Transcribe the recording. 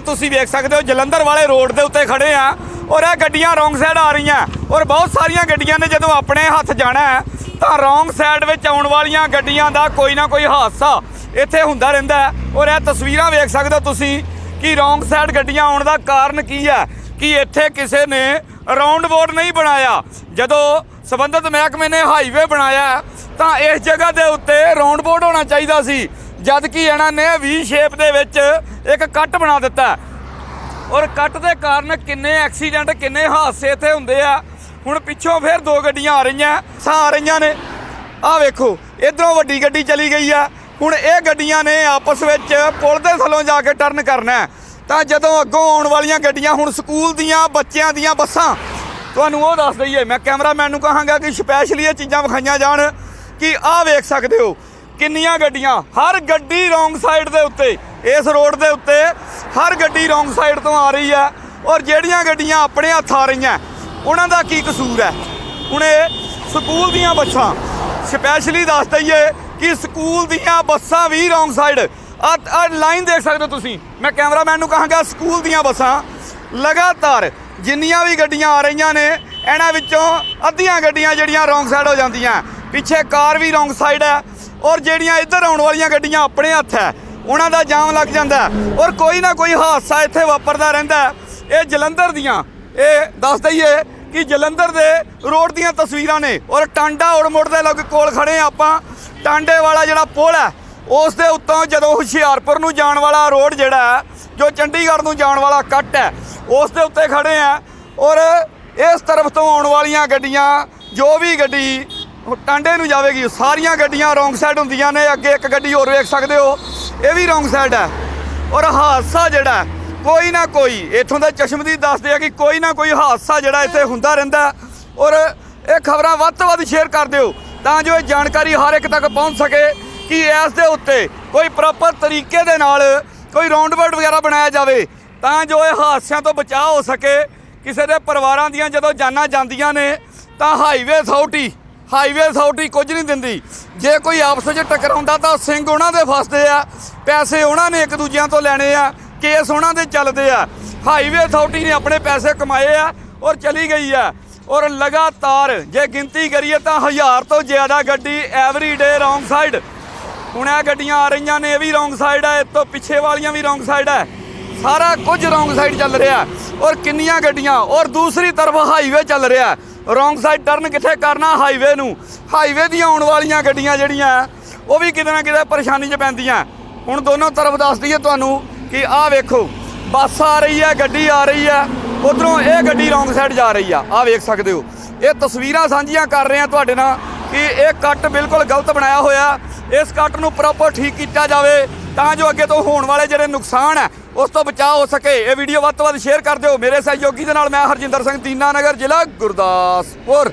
ਤੁਸੀਂ ਵੇਖ ਸਕਦੇ ਹੋ ਜਲੰਧਰ ਵਾਲੇ ਰੋਡ ਦੇ ਉੱਤੇ ਖੜੇ ਆ ਔਰ ਇਹ ਗੱਡੀਆਂ ਰੋਂਗ ਸਾਈਡ ਆ ਰਹੀਆਂ ਔਰ ਬਹੁਤ ਸਾਰੀਆਂ ਗੱਡੀਆਂ ਨੇ ਜਦੋਂ ਆਪਣੇ ਹੱਥ ਜਾਣਾ ਤਾਂ ਰੋਂਗ ਸਾਈਡ ਵਿੱਚ ਆਉਣ ਵਾਲੀਆਂ ਗੱਡੀਆਂ ਦਾ ਕੋਈ ਨਾ ਕੋਈ ਹਾਦਸਾ ਇੱਥੇ ਹੁੰਦਾ ਰਹਿੰਦਾ ਔਰ ਇਹ ਤਸਵੀਰਾਂ ਵੇਖ ਸਕਦੇ ਹੋ ਤੁਸੀਂ ਕਿ ਰੋਂਗ ਸਾਈਡ ਗੱਡੀਆਂ ਆਉਣ ਦਾ ਕਾਰਨ ਕੀ ਹੈ ਕਿ ਇੱਥੇ ਕਿਸੇ ਨੇ ਰਾਉਂਡ ਬੋਰਡ ਨਹੀਂ ਬਣਾਇਆ। ਜਦੋਂ ਸਬੰਧਤ ਮਹਿਕਮੇ ਨੇ ਹਾਈਵੇ ਬਣਾਇਆ, ਤਾਂ ਇਸ ਜਗ੍ਹਾ ਦੇ ਉੱਤੇ ਰਾਉਂਡ ਬੋਰਡ ਹੋਣਾ ਚਾਹੀਦਾ ਸੀ। ਜਦ ਕਿ ਇਹਨਾਂ ਨੇ ਵੀ ਸ਼ੇਪ ਦੇ ਵਿੱਚ ਇੱਕ ਕੱਟ ਬਣਾ ਦਿੱਤਾ। ਔਰ ਕੱਟ ਦੇ ਕਾਰਨ ਕਿੰਨੇ ਐਕਸੀਡੈਂਟ ਕਿੰਨੇ ਹਾਦਸੇ ਇੱਥੇ ਹੁੰਦੇ ਆ। ਹੁਣ ਪਿੱਛੋਂ ਫਿਰ ਦੋ ਗੱਡੀਆਂ ਆ ਰਹੀਆਂ, ਸਾਂ ਆ ਰਹੀਆਂ ਨੇ। ਆਹ ਵੇਖੋ, ਇਧਰੋਂ ਵੱਡੀ ਗੱਡੀ ਚਲੀ ਗਈ ਆ। ਹੁਣ ਇਹ ਗੱਡੀਆਂ ਨੇ ਆਪਸ ਵਿੱਚ ਪੁਲ ਦੇ ਥੱਲੋਂ ਜਾ ਕੇ ਟਰਨ ਕਰਨਾ ਤਾਂ ਜਦੋਂ ਅੱਗੋਂ ਆਉਣ ਵਾਲੀਆਂ ਗੱਡੀਆਂ, ਹੁਣ ਸਕੂਲ ਦੀਆਂ, ਬੱਚਿਆਂ ਦੀਆਂ ਬੱਸਾਂ। ਤੁਹਾਨੂੰ ਉਹ ਦੱਸ ਦਈਏ, ਮੈਂ ਕੈਮਰਾਮੈਨ ਨੂੰ ਕਹਾਂਗਾ ਕਿ ਸਪੈਸ਼ਲੀ ਇਹ ਚੀਜ਼ਾਂ ਵਿਖਾਈਆਂ ਜਾਣ ਕਿ ਆਹ ਵੇਖ ਸਕਦੇ ਹੋ। ਕਿੰਨੀਆਂ ਗੱਡੀਆਂ? ਹਰ ਗੱਡੀ ਰੋਂਗ ਸਾਈਡ ਦੇ ਉੱਤੇ। ਇਸ ਰੋਡ ਦੇ ਉੱਤੇ ਹਰ ਗੱਡੀ ਰੋਂਗ ਸਾਈਡ ਤੋਂ ਆ ਰਹੀ ਹੈ ਔਰ ਜਿਹੜੀਆਂ ਗੱਡੀਆਂ ਆਪਣੇ ਹੱਥ ਆ ਰਹੀਆਂ, ਉਹਨਾਂ ਦਾ ਕੀ ਕਸੂਰ ਹੈ? ਹੁਣ ਇਹ ਸਕੂਲ ਦੀਆਂ ਬੱਸਾਂ, ਸਪੈਸ਼ਲੀ ਦੱਸ ਦਈਏ ਕਿ ਸਕੂਲ ਦੀਆਂ ਬੱਸਾਂ ਵੀ ਰੋਂਗ ਸਾਈਡ। ਆ ਲਾਈਨ ਦੇਖ ਸਕਦੇ ਹੋ ਤੁਸੀਂ। ਮੈਂ ਕੈਮਰਾਮੈਨ ਨੂੰ ਕਹਾਂਗਾ ਸਕੂਲ ਦੀਆਂ ਬੱਸਾਂ ਲਗਾਤਾਰ ਜਿੰਨੀਆਂ ਵੀ ਗੱਡੀਆਂ ਆ ਰਹੀਆਂ ਨੇ, ਇਹਨਾਂ ਵਿੱਚੋਂ ਅੱਧੀਆਂ ਗੱਡੀਆਂ ਜਿਹੜੀਆਂ ਰੋਂਗ ਸਾਈਡ ਹੋ ਜਾਂਦੀਆਂ। ਪਿੱਛੇ ਕਾਰ ਵੀ ਰੋਂਗ ਸਾਈਡ ਹੈ ਔਰ ਜਿਹੜੀਆਂ ਇੱਧਰ ਆਉਣ ਵਾਲੀਆਂ ਗੱਡੀਆਂ ਆਪਣੇ ਹੱਥ ਹੈ, ਉਹਨਾਂ ਦਾ ਜਾਮ ਲੱਗ ਜਾਂਦਾ ਔਰ ਕੋਈ ਨਾ ਕੋਈ ਹਾਦਸਾ ਇੱਥੇ ਵਾਪਰਦਾ ਰਹਿੰਦਾ ਇਹ ਜਲੰਧਰ ਦੀਆਂ, ਇਹ ਦੱਸ ਦਈਏ ਕਿ ਜਲੰਧਰ ਦੇ ਰੋਡ ਦੀਆਂ ਤਸਵੀਰਾਂ ਨੇ। ਔਰ ਟਾਂਡਾ ਔੜ ਮੋੜ ਦੇ ਲੋਕ ਕੋਲ ਖੜੇ ਹਾਂ ਆਪਾਂ। ਟਾਂਡੇ ਵਾਲਾ ਜਿਹੜਾ ਪੁਲ ਹੈ, ਉਸ ਦੇ ਉੱਤੋਂ ਜਦੋਂ ਹੁਸ਼ਿਆਰਪੁਰ ਨੂੰ ਜਾਣ ਵਾਲਾ ਰੋਡ ਜਿਹੜਾ ਜੋ ਚੰਡੀਗੜ੍ਹ ਨੂੰ ਜਾਣ ਵਾਲਾ ਕੱਟ ਹੈ, ਉਸ ਦੇ ਉੱਤੇ ਖੜੇ ਆ ਔਰ ਇਸ ਤਰਫ ਤੋਂ ਆਉਣ ਵਾਲੀਆਂ ਗੱਡੀਆਂ, ਜੋ ਵੀ ਗੱਡੀ ਟਾਂਡੇ ਨੂੰ ਜਾਵੇਗੀ। ਸਾਰੀਆਂ ਗੱਡੀਆਂ ਰੋਂਗ ਸਾਈਡ ਹੁੰਦੀਆਂ ਨੇ, ਅੱਗੇ ਇੱਕ ਗੱਡੀ ਹੋਰ ਵੇਖ ਸਕਦੇ ਹੋ। ਇਹ ਵੀ ਰੋਂਗ ਸਾਈਡ ਹੈ। ਔਰ ਹਾਦਸਾ ਜਿਹੜਾ ਕੋਈ ਨਾ ਕੋਈ, ਇਥੋਂ ਦਾ ਚਸ਼ਮਦੀਦ ਦੱਸਦੇ ਆ ਕਿ ਕੋਈ ਨਾ ਕੋਈ ਹਾਦਸਾ ਜਿਹੜਾ ਇੱਥੇ ਹੁੰਦਾ ਰਹਿੰਦਾ ਔਰ ਇਹ ਖਬਰਾਂ ਵੱਧ ਤੋਂ ਵੱਧ ਸ਼ੇਅਰ ਕਰ ਦਿਓ, ਤਾਂ ਜੋ ਇਹ ਜਾਣਕਾਰੀ ਹਰ ਇੱਕ ਤੱਕ ਪਹੁੰਚ ਸਕੇ ਕਿ ਇਸ ਦੇ ਉੱਤੇ ਕੋਈ ਪ੍ਰੋਪਰ ਤਰੀਕੇ ਦੇ ਨਾਲ ਕੋਈ ਰਾਉਂਡਅਬਾਊਟ ਵਗੈਰਾ ਬਣਾਇਆ ਜਾਵੇ, ਤਾਂ ਜੋ ਇਹ ਹਾਦਸਿਆਂ ਤੋਂ ਬਚਾਅ ਹੋ ਸਕੇ। ਕਿਸੇ ਦੇ ਪਰਿਵਾਰਾਂ ਦੀਆਂ ਜਦੋਂ ਜਾਨਾਂ ਜਾਂਦੀਆਂ ਨੇ, ਤਾਂ ਹਾਈਵੇ ਅਥਾਰਟੀ ਹਾਈਵੇ ਅਥਾਰਟੀ ਕੁਝ ਨਹੀਂ ਦਿੰਦੀ। ਜੇ ਕੋਈ ਆਪਸ ਵਿੱਚ ਟਕਰਾਉਂਦਾ ਤਾਂ ਸਿੰਘ ਉਹਨਾਂ ਦੇ ਫਸਦੇ ਆ, ਪੈਸੇ ਉਹਨਾਂ ਨੇ ਇੱਕ ਦੂਜਿਆਂ ਤੋਂ ਲੈਣੇ ਆ, ਕੇਸ ਉਹਨਾਂ ਦੇ ਚੱਲਦੇ ਆ। ਹਾਈਵੇ ਅਥਾਰਟੀ ਨੇ ਆਪਣੇ ਪੈਸੇ ਕਮਾਏ ਆ ਔਰ ਚਲੀ ਗਈ ਆ। ਔਰ ਲਗਾਤਾਰ ਜੇ ਗਿਣਤੀ ਕਰੀਏ ਤਾਂ ਹਜ਼ਾਰ ਤੋਂ ਜ਼ਿਆਦਾ ਗੱਡੀ ਐਵਰੀ ਡੇ ਰੋਂਗ ਸਾਈਡ ਹੁਣ ਇਹ ਗੱਡੀਆਂ ਆ ਰਹੀਆਂ ਨੇ, ਇਹ ਵੀ ਰੋਂਗ ਸਾਈਡ ਹੈ ਇਹ ਤੋਂ ਪਿੱਛੇ ਵਾਲੀਆਂ ਵੀ ਰੋਂਗ ਸਾਈਡ ਹੈ ਸਾਰਾ ਕੁਝ ਰੋਂਗ ਸਾਈਡ ਚੱਲ ਰਿਹਾ। ਔਰ ਕਿੰਨੀਆਂ ਗੱਡੀਆਂ, ਔਰ ਦੂਸਰੀ ਤਰਫ ਹਾਈਵੇ ਚੱਲ ਰਿਹਾ। ਰੋਂਗ ਸਾਈਡ ਟਰਨ ਕਿੱਥੇ ਕਰਨਾ ਹਾਈਵੇ ਨੂੰ? ਹਾਈਵੇ ਦੀਆਂ ਆਉਣ ਵਾਲੀਆਂ ਗੱਡੀਆਂ ਜਿਹੜੀਆਂ ਉਹ ਵੀ ਕਿਤੇ ਨਾ ਕਿਤੇ ਪਰੇਸ਼ਾਨੀ 'ਚ ਪੈਂਦੀਆਂ। ਹੁਣ ਦੋਨੋਂ ਤਰਫ ਦੱਸ ਦਈਏ ਤੁਹਾਨੂੰ ਕਿ ਆਹ ਵੇਖੋ, ਬੱਸ ਆ ਰਹੀ ਹੈ, ਗੱਡੀ ਆ ਰਹੀ ਹੈ, ਉਧਰੋਂ ਇਹ ਗੱਡੀ ਰੋਂਗ ਸਾਈਡ ਜਾ ਰਹੀ ਆ। ਆਹ ਵੇਖ ਸਕਦੇ ਹੋ। ਇਹ ਤਸਵੀਰਾਂ ਸਾਂਝੀਆਂ ਕਰ ਰਹੇ ਹਾਂ ਤੁਹਾਡੇ ਨਾਲ ਕਿ ਇਹ ਕੱਟ ਬਿਲਕੁਲ ਗਲਤ ਬਣਾਇਆ ਹੋਇਆ। ਇਸ ਕੱਟ ਨੂੰ ਪ੍ਰੋਪਰ ਠੀਕ ਕੀਤਾ ਜਾਵੇ। ਤਾਂ ਜੋ ਅੱਗੇ ਤੋਂ ਹੋਣ ਵਾਲੇ ਜਿਹੜੇ ਨੁਕਸਾਨ ਹੈ, ਉਸ ਤੋਂ ਬਚਾਅ ਹੋ ਸਕੇ। ਇਹ ਵੀਡੀਓ ਵੱਧ ਤੋਂ ਵੱਧ ਸ਼ੇਅਰ ਕਰ ਦਿਓ। ਮੇਰੇ ਸਹਿਯੋਗੀ ਦੇ ਨਾਲ ਮੈਂ ਹਰਜਿੰਦਰ ਸਿੰਘ, ਦੀਨਾ ਨਗਰ ਜ਼ਿਲ੍ਹਾ ਗੁਰਦਾਸਪੁਰ।